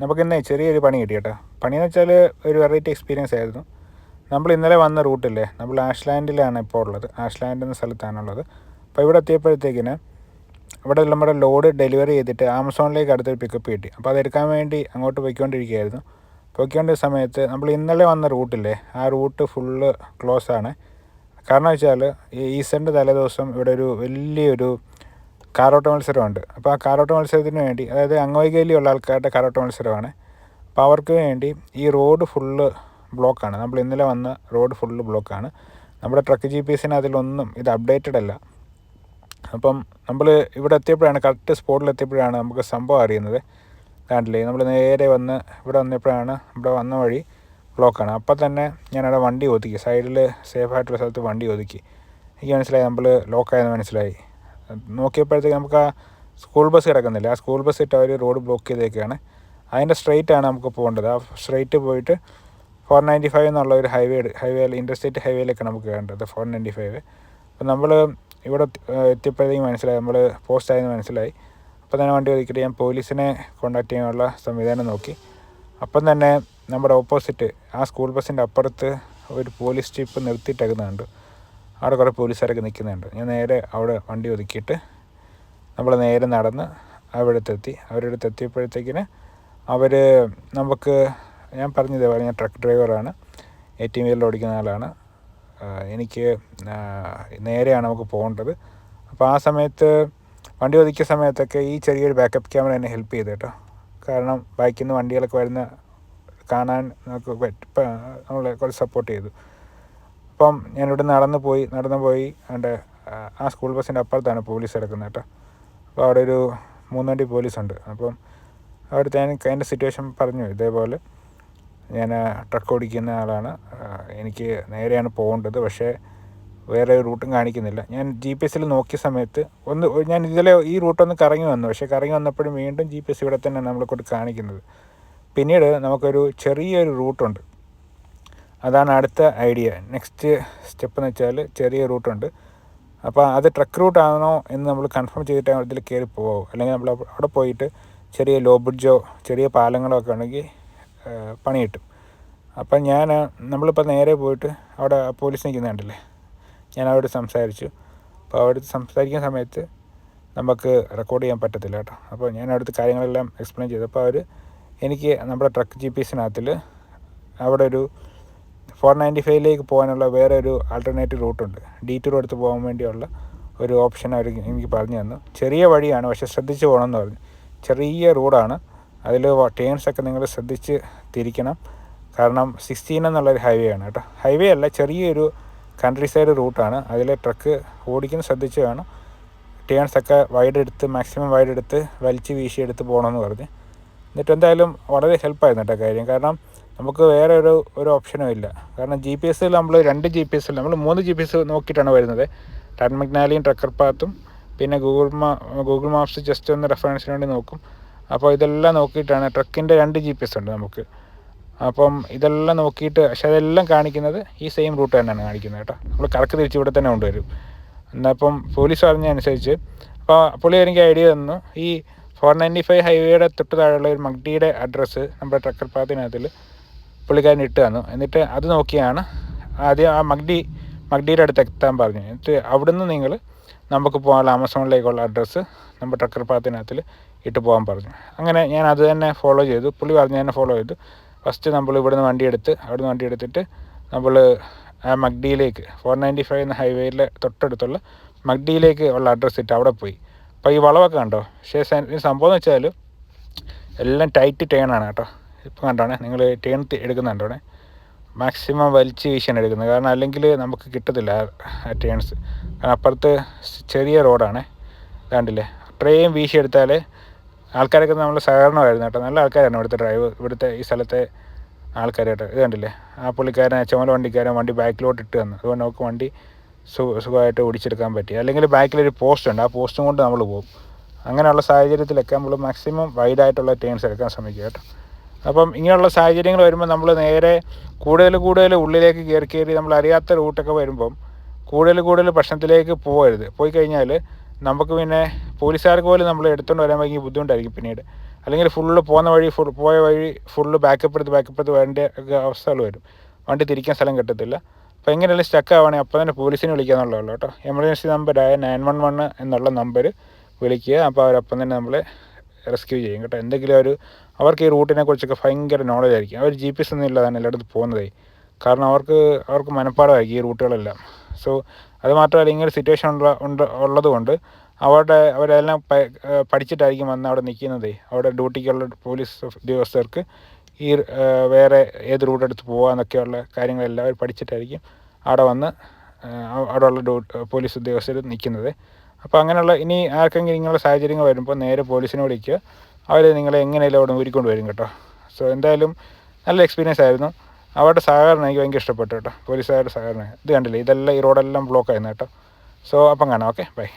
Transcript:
നമുക്കിന്ന് ചെറിയൊരു പണി കിട്ടി കേട്ടോ. പണിയെന്ന് വെച്ചാൽ ഒരു വെറൈറ്റി എക്സ്പീരിയൻസ് ആയിരുന്നു. നമ്മൾ ഇന്നലെ വന്ന റൂട്ടില്ലേ നമ്മൾ ആഷ്ലാൻഡിലാണ് ഇപ്പോൾ ഉള്ളത്. ആഷ്ലാൻഡ് എന്ന സ്ഥലത്താണുള്ളത്. അപ്പോൾ ഇവിടെ എത്തിയപ്പോഴത്തേക്കിന് ഇവിടെ നമ്മുടെ ലോഡ് ഡെലിവറി ചെയ്തിട്ട് ആമസോണിലേക്ക് അടുത്തൊരു പിക്കപ്പ് കിട്ടി. അപ്പോൾ അതെടുക്കാൻ വേണ്ടി അങ്ങോട്ട് പോയിക്കൊണ്ടിരിക്കുകയായിരുന്നു. പോയിക്കൊണ്ട സമയത്ത് നമ്മൾ ഇന്നലെ വന്ന റൂട്ടില്ലേ ആ റൂട്ട് ഫുള്ള് ക്ലോസ് ആണ്. കാരണം വെച്ചാൽ ഈ ഈസ്റ്ററിന്റെ തലേദിവസം ഇവിടെ ഒരു വലിയൊരു കാരോട്ട മത്സരമുണ്ട്. അപ്പോൾ ആ കാറോട്ട മത്സരത്തിന് വേണ്ടി അതായത് അംഗവൈകല്യമുള്ള ആൾക്കാരുടെ കാറോട്ട മത്സരമാണ്. അപ്പോൾ അവർക്ക് വേണ്ടി ഈ റോഡ് ഫുള്ള് ബ്ലോക്കാണ്. നമ്മൾ ഇന്നലെ വന്ന റോഡ് ഫുള്ള് ബ്ലോക്കാണ്. നമ്മുടെ ട്രക്ക് ജി പി എസിന് അതിലൊന്നും ഇത് അപ്ഡേറ്റഡ് അല്ല. അപ്പം നമ്മൾ ഇവിടെ എത്തിയപ്പോഴാണ് കറക്റ്റ് സ്പോട്ടിൽ എത്തിയപ്പോഴാണ് നമുക്ക് സംഭവം അറിയുന്നത്. കണ്ടില്ലേ? നമ്മൾ നേരെ വന്ന് ഇവിടെ വന്നപ്പോഴാണ് ഇവിടെ വന്ന വഴി ബ്ലോക്കാണ്. അപ്പം തന്നെ ഞാൻ ഞാനവിടെ വണ്ടി ഒതുക്കി. സൈഡിൽ സേഫായിട്ടുള്ള സ്ഥലത്ത് വണ്ടി ഒതുക്കി. എനിക്ക് മനസ്സിലായി നമ്മൾ ലോക്കായെന്ന് മനസ്സിലായി. നോക്കിയപ്പോഴത്തേക്ക് നമുക്ക് ആ സ്കൂൾ ബസ് കിടക്കുന്നില്ല. ആ സ്കൂൾ ബസ് ഇട്ട് അവർ റോഡ് ബ്ലോക്ക് ചെയ്തേക്കാണ്. അതിന്റെ സ്ട്രെയിറ്റ് ആണ് നമുക്ക് പോകേണ്ടത്. ആ സ്ട്രെയിറ്റ് പോയിട്ട് ഫോർ നയന്റി ഫൈവ് എന്നുള്ള ഒരു ഹൈവേ ഹൈവേ ഇന്റർസ്റ്റേറ്റ് ഹൈവേയിലൊക്കെ നമുക്ക് വേണ്ടത് ഫോർ നയന്റി ഫൈവ് അപ്പം നമ്മൾ ഇവിടെ എത്തിയപ്പോഴത്തേക്ക് മനസ്സിലായി. നമ്മൾ പോസ്റ്റ് ആയെന്ന് മനസ്സിലായി. അപ്പം തന്നെ വണ്ടി ഒതുക്കിയിട്ട് ഞാൻ പോലീസിനെ കോൺടാക്ട് ചെയ്യാനുള്ള സംവിധാനം നോക്കി. അപ്പം തന്നെ നമ്മുടെ ഓപ്പോസിറ്റ് ആ സ്കൂൾ ബസ്സിന്റെ അപ്പുറത്ത് ഒരു പോലീസ് ജീപ്പ് നിർത്തിയിട്ടേക്കുന്നുണ്ട് അവിടെ കുറേ പോലീസുകാരൊക്കെ നിൽക്കുന്നുണ്ട്. ഞാൻ നേരെ അവിടെ വണ്ടി ഒതുക്കിയിട്ട് നമ്മൾ നേരെ നടന്ന് അവിടെ അടുത്തെത്തി അവരുടെ എത്തിയപ്പോഴത്തേക്കിന് അവർ നമുക്ക് ഞാൻ പറഞ്ഞത് ഞാൻ ട്രക്ക് ഡ്രൈവറാണ്. എ ടി വീലിൽ ഓടിക്കുന്ന ആളാണ്. എനിക്ക് നേരെയാണ് നമുക്ക് പോകേണ്ടത്. അപ്പോൾ ആ സമയത്ത് വണ്ടി ഒതുക്കിയ സമയത്തൊക്കെ ഈ ചെറിയൊരു ബാക്കപ്പ് ക്യാമറ എന്നെ ഹെൽപ്പ് ചെയ്തു കേട്ടോ. കാരണം ബൈക്കിൽ നിന്ന് വണ്ടികളൊക്കെ വരുന്ന കാണാൻ നമുക്ക് നമ്മളെ കുറച്ച് സപ്പോർട്ട് ചെയ്തു. അപ്പം ഞാനിവിടെ നടന്ന് പോയി നടന്ന് പോയി എന്റെ ആ സ്കൂൾ ബസ്സിന്റെ അപ്പുറത്താണ് പോലീസ് കിടക്കുന്നത് കേട്ടോ. അപ്പോൾ അവിടെ ഒരു മൂന്നുവണ്ടി പോലീസുണ്ട്. അപ്പം അവിടുത്തെ ഞാൻ എന്റെ സിറ്റുവേഷൻ പറഞ്ഞു. ഇതേപോലെ ഞാൻ ട്രക്ക് ഓടിക്കുന്ന ആളാണ്. എനിക്ക് നേരെയാണ് പോകേണ്ടത്. പക്ഷേ വേറെ റൂട്ടും കാണിക്കുന്നില്ല. ഞാൻ ജി പി എസിൽ നോക്കിയ സമയത്ത് ഒന്ന് ഞാൻ ഇതിലെ ഈ റൂട്ടൊന്ന് കറങ്ങി വന്നു. പക്ഷേ കറങ്ങി വന്നപ്പോഴും വീണ്ടും ജി പി എസ് ഇവിടെ തന്നെ നമ്മളെ കൊണ്ട് കാണിക്കുന്നത്. പിന്നീട് നമുക്കൊരു ചെറിയൊരു റൂട്ടുണ്ട്. അതാണ് അടുത്ത ഐഡിയ. നെക്സ്റ്റ് സ്റ്റെപ്പ് എന്ന് വെച്ചാൽ ചെറിയ റൂട്ടുണ്ട് അപ്പോൾ അത് ട്രക്ക് റൂട്ടാണോ എന്ന് നമ്മൾ കൺഫേം ചെയ്തിട്ട് അതിൽ കയറി പോകാവോ അല്ലെങ്കിൽ നമ്മൾ അവിടെ പോയിട്ട് ചെറിയ ലോ ബ്രിഡ്ജോ ചെറിയ പാലങ്ങളോ ഒക്കെ ആണെങ്കിൽ പണി കിട്ടും. അപ്പം ഞാൻ നമ്മളിപ്പോൾ നേരെ പോയിട്ട് അവിടെ പോലീസ് നിൽക്കുന്നുണ്ടല്ലേ ഞാൻ അവരോട് സംസാരിച്ചു. അപ്പോൾ അവിടെ സംസാരിക്കുന്ന സമയത്ത് നമുക്ക് റെക്കോർഡ് ചെയ്യാൻ പറ്റത്തില്ല കേട്ടോ. അപ്പോൾ ഞാൻ അവിടുത്തെ കാര്യങ്ങളെല്ലാം എക്സ്പ്ലെയിൻ ചെയ്തു. അപ്പോൾ അവർ എനിക്ക് നമ്മുടെ ട്രക്ക് ജി പി എസിനകത്തിൽ അവിടെ ഒരു ഫോർ നയന്റി ഫൈവിലേക്ക് പോകാനുള്ള വേറെ ഒരു ആൾട്ടർനേറ്റീവ് റൂട്ടുണ്ട്. ഡി ടൂർ എടുത്ത് പോകാൻ വേണ്ടിയുള്ള ഒരു ഓപ്ഷൻ അവർ എനിക്ക് പറഞ്ഞു തന്നു. ചെറിയ വഴിയാണ് പക്ഷെ ശ്രദ്ധിച്ച് പോകണമെന്ന് പറഞ്ഞു. ചെറിയ റോഡാണ് അതിൽ ടേൺസൊക്കെ നിങ്ങൾ ശ്രദ്ധിച്ച് തിരിക്കണം. കാരണം സിക്സ്റ്റീൻ എന്നുള്ളൊരു ഹൈവേ ആണ് കേട്ടോ. ഹൈവേ അല്ല ചെറിയൊരു കൺട്രി സൈഡ് റൂട്ടാണ്. അതിൽ ട്രക്ക് ഓടിക്കുന്ന ശ്രദ്ധിച്ച് വേണം. ടേൺസൊക്കെ വൈഡ് എടുത്ത് മാക്സിമം വൈഡ് എടുത്ത് വലിച്ച് വീശി എടുത്ത് പോകണമെന്ന് പറഞ്ഞ്. എന്നിട്ട് എന്തായാലും വളരെ ഹെൽപ്പായിരുന്നു കേട്ടോ കാര്യം. കാരണം നമുക്ക് വേറെ ഒരു ഒരു ഓപ്ഷനും ഇല്ല. കാരണം ജി പി എസ്സിൽ നമ്മൾ രണ്ട് ജി പി എസ്സിൽ നമ്മൾ മൂന്ന് ജി പി എസ് നോക്കിയിട്ടാണ് വരുന്നത്. ടാൻ മക്നാലിയും ട്രക്കർ പാത്തും പിന്നെ ഗൂഗിൾ മാ ഗൂഗിൾ മാപ്സ് ജസ്റ്റ് ഒന്ന് റെഫറൻസിന് വേണ്ടി നോക്കും. അപ്പോൾ ഇതെല്ലാം നോക്കിയിട്ടാണ് ട്രക്കിന്റെ രണ്ട് ജി പി എസ് ഉണ്ട് നമുക്ക്. അപ്പം ഇതെല്ലാം നോക്കിയിട്ട് പക്ഷെ അതെല്ലാം കാണിക്കുന്നത് ഈ സെയിം റൂട്ട് തന്നെയാണ് കാണിക്കുന്നത് കേട്ടോ. നമ്മൾ കറക്ക് തിരിച്ച് ഇവിടെ തന്നെ കൊണ്ടുവരും. എന്നാൽ അപ്പം പോലീസ് പറഞ്ഞതനുസരിച്ച് അപ്പോൾ പുള്ളി എനിക്ക് ഐഡിയ തന്നു. ഈ ഫോർ നയന്റി ഫൈവ് ഹൈവേയുടെ തൊട്ട് താഴെയുള്ള ഒരു മഗ്ഡിയുടെ അഡ്രസ്സ് നമ്മുടെ ട്രക്കർ പാത്തിനകത്തിൽ പുള്ളിക്കാരൻ ഇട്ട് തന്നു. എന്നിട്ട് അത് നോക്കിയാണ് ആദ്യം ആ മഗ്ഡി മഗ്ഡിയുടെ അടുത്ത് എത്താൻ പറഞ്ഞു. എന്നിട്ട് അവിടുന്ന് നിങ്ങൾ നമുക്ക് പോകാനുള്ള ആമസോണിലേക്കുള്ള അഡ്രസ്സ് നമ്മുടെ ട്രക്കർ പാത്തിനകത്തിൽ ഇട്ട് പോകാൻ പറഞ്ഞു. അങ്ങനെ ഞാൻ അത് തന്നെ ഫോളോ ചെയ്തു. പുള്ളി പറഞ്ഞ് തന്നെ ഫോളോ ചെയ്തു. ഫസ്റ്റ് നമ്മൾ ഇവിടുന്ന് വണ്ടി എടുത്ത് അവിടുന്ന് വണ്ടി എടുത്തിട്ട് നമ്മൾ ആ മഗ്ഡിയിലേക്ക് ഫോർ നയന്റി ഫൈവ് എന്ന ഹൈവേയിലെ തൊട്ടടുത്തുള്ള മഗ്ഡിയിലേക്ക് ഉള്ള അഡ്രസ്സ് ഇട്ട് അവിടെ പോയി. അപ്പോൾ ഈ വളവൊക്കെ കണ്ടോ? പക്ഷേ സംഭവം എന്ന് വെച്ചാൽ എല്ലാം ടൈറ്റ് ടേണാണ് കേട്ടോ. ഇപ്പം കണ്ടോണേ നിങ്ങൾ ടേൺ എടുക്കുന്നുണ്ടോണേ മാക്സിമം വലിച്ച് വീശാണ് എടുക്കുന്നത്. കാരണം അല്ലെങ്കിൽ നമുക്ക് കിട്ടത്തില്ല ടേൺസ് കാരണം അപ്പുറത്ത് ചെറിയ റോഡാണ് കണ്ടില്ലേ? അത്രയും വീശിയെടുത്താൽ ആൾക്കാരൊക്കെ നമ്മൾ സഹകരണമായിരുന്നു കേട്ടോ. നല്ല ആൾക്കാരാണ് ഇവിടുത്തെ ഡ്രൈവ് ഇവിടുത്തെ ഈ സ്ഥലത്തെ ആൾക്കാർ കേട്ടോ. ഇത് കണ്ടില്ലേ? ആ പുള്ളിക്കാരൻ ചുമല വണ്ടിക്കാരൻ വണ്ടി ബാക്കിലോട്ട് ഇട്ട് തന്നു. അതുകൊണ്ട് നമുക്ക് വണ്ടി സുഖമായിട്ട് ഓടിച്ചെടുക്കാൻ പറ്റി. അല്ലെങ്കിൽ ബാക്കിലൊരു പോസ്റ്റ് ഉണ്ട്. ആ പോസ്റ്റും കൊണ്ട് നമ്മൾ പോകും. അങ്ങനെയുള്ള സാഹചര്യത്തിലൊക്കെ നമ്മൾ മാക്സിമം വൈഡായിട്ടുള്ള ടേൺസ് എടുക്കാൻ ശ്രമിക്കുക കേട്ടോ. അപ്പം ഇങ്ങനെയുള്ള സാഹചര്യങ്ങൾ വരുമ്പോൾ നമ്മൾ നേരെ കൂടുതൽ കൂടുതൽ ഉള്ളിലേക്ക് കയറി കയറി നമ്മൾ അറിയാത്ത റൂട്ടൊക്കെ വരുമ്പം കൂടുതൽ കൂടുതൽ പ്രശ്നത്തിലേക്ക് പോകരുത്. പോയി കഴിഞ്ഞാൽ നമുക്ക് പിന്നെ പോലീസുകാർക്ക് പോലും നമ്മൾ എടുത്തുകൊണ്ട് വരാൻ ഭയങ്കര ബുദ്ധിമുട്ടായിരിക്കും പിന്നീട്. അല്ലെങ്കിൽ ഫുള്ള് പോകുന്ന വഴി ഫുൾ പോയ വഴി ഫുള്ള് ബാക്കപ്പ് എടുത്ത് ബാക്കപ്പ് എടുത്ത് വേണ്ട അവസ്ഥകൾ വരും. വണ്ടി തിരിക്കാൻ സ്ഥലം കിട്ടത്തില്ല. അപ്പോൾ എങ്ങനെയുള്ള സ്റ്റക്ക് ആവുകയാണെങ്കിൽ അപ്പോൾ തന്നെ പോലീസിനെ വിളിക്കുക എന്നുള്ളതല്ലോ കേട്ടോ. എമർജൻസി നമ്പറായ നയൻ വൺ വൺ എന്നുള്ള നമ്പർ വിളിക്കുക. അപ്പോൾ അവരപ്പം തന്നെ നമ്മളെ റെസ്ക്യൂ ചെയ്യും കേട്ടോ. എന്തെങ്കിലും ഒരു അവർക്ക് ഈ റൂട്ടിനെ കുറിച്ചൊക്കെ ഭയങ്കര നോളജ് ആയിരിക്കും. അവർ ജി പി എസ് ഒന്നും ഇല്ലാതാണ് എല്ലായിടത്തും പോകുന്നതേ. കാരണം അവർക്ക് അവർക്ക് മനഃപ്പാടമായിരിക്കും ഈ റൂട്ടുകളെല്ലാം സോ അത് മാത്രമല്ല ഇങ്ങനെ സിറ്റുവേഷൻ ഉള്ള ഉണ്ട് ഉള്ളതുകൊണ്ട് അവരുടെ അവരെല്ലാം പഠിച്ചിട്ടായിരിക്കും വന്ന് അവിടെ നിൽക്കുന്നതേ. അവിടെ ഡ്യൂട്ടിക്കുള്ള പോലീസ് ഉദ്യോഗസ്ഥർക്ക് ഈ വേറെ ഏത് റൂട്ട് എടുത്ത് പോകാമെന്നൊക്കെയുള്ള കാര്യങ്ങളെല്ലാം അവർ പഠിച്ചിട്ടായിരിക്കും അവിടെ വന്ന് അവിടെയുള്ള ഡ്യൂ പോലീസ് ഉദ്യോഗസ്ഥർ നിൽക്കുന്നത്. അപ്പോൾ അങ്ങനെയുള്ള ഇനി ആർക്കെങ്കിലും ഇങ്ങനെയുള്ള സാഹചര്യങ്ങൾ വരുമ്പോൾ നേരെ പോലീസിനെ വിളിക്കുക. അവർ നിങ്ങളെ എങ്ങനെയെങ്കിലും അവിടെ ഊരിക്കൊണ്ട് വരും കേട്ടോ. സോ എന്തായാലും നല്ല എക്സ്പീരിയൻസ് ആയിരുന്നു. അവരുടെ സഹകരണം എനിക്ക് ഭയങ്കര ഇഷ്ടപ്പെട്ടു കേട്ടോ. പോലീസുകാരുടെ സഹകരണം. ഇത് കണ്ടില്ലേ? ഇതെല്ലാം ഈ റോഡെല്ലാം ബ്ലോക്ക് ആയിരുന്നു കേട്ടോ. സോ അപ്പം കാണാം. Okay bye